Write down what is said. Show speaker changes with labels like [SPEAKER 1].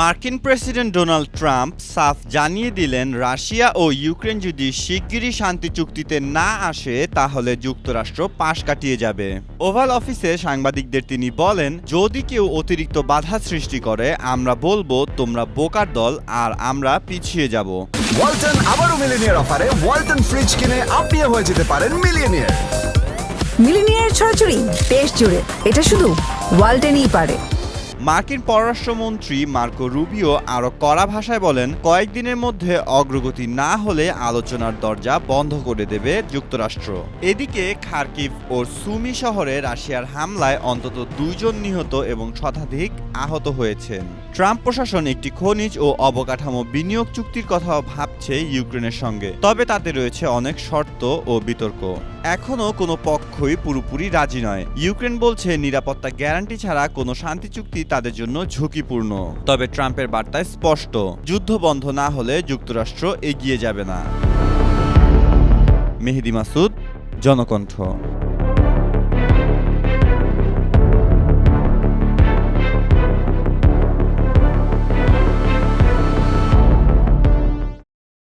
[SPEAKER 1] মার্কিন president Donald Trump সাফ জানিয়ে দিলেন রাশিয়া ও ইউক্রেন যদি শিগগিরই শান্তি চুক্তিতে না আসে তাহলে যুক্তরাষ্ট্র পাশ কাটিয়ে যাবে। ওভাল অফিসে সাংবাদিকদের তিনি বলেন যদি কেউ অতিরিক্ত বাধা সৃষ্টি করে আমরা বলব তোমরা বোকার দল আর আমরা পিছিয়ে যাব।
[SPEAKER 2] ওয়ালটন আবারও মিলিনিয়ার অফারে ওয়ালটন ফ্রিজ কিনে আপনিও হয়ে যেতে পারেন মিলিয়নিয়ার
[SPEAKER 3] মিলিনিয়ার ছড়াছড়ি দেশ জুড়ে এটা শুধু ওয়ালটেনই পারে।
[SPEAKER 1] মার্কিন পররাষ্ট্রমন্ত্রী মার্কো রুবিও আরও কড়া ভাষায় বলেন, কয়েকদিনের মধ্যে অগ্রগতি না হলে আলোচনার দরজা বন্ধ করে দেবে যুক্তরাষ্ট্র। এদিকে খার্কিভ ও সুমি শহরে রাশিয়ার হামলায় অন্তত দুইজন নিহত এবং শতাধিক আহত হয়েছেন। ট্রাম্প প্রশাসন একটি খনিজ ও অবকাঠামো বিনিয়োগ চুক্তির কথাও ভাবছে ইউক্রেনের সঙ্গে। তবে তাতে রয়েছে অনেক শর্ত ও বিতর্ক। এখনও কোনো পক্ষই পুরোপুরি রাজি নয়। ইউক্রেন বলছে, নিরাপত্তা গ্যারান্টি ছাড়া কোনো শান্তি চুক্তি তাদের জন্য ঝুঁকিপূর্ণ। তবে ট্রাম্পের বার্তায় স্পষ্ট, যুদ্ধ বন্ধ না হলে যুক্তরাষ্ট্র এগিয়ে যাবে না। মেহেদি মাসুদ, জনকণ্ঠ।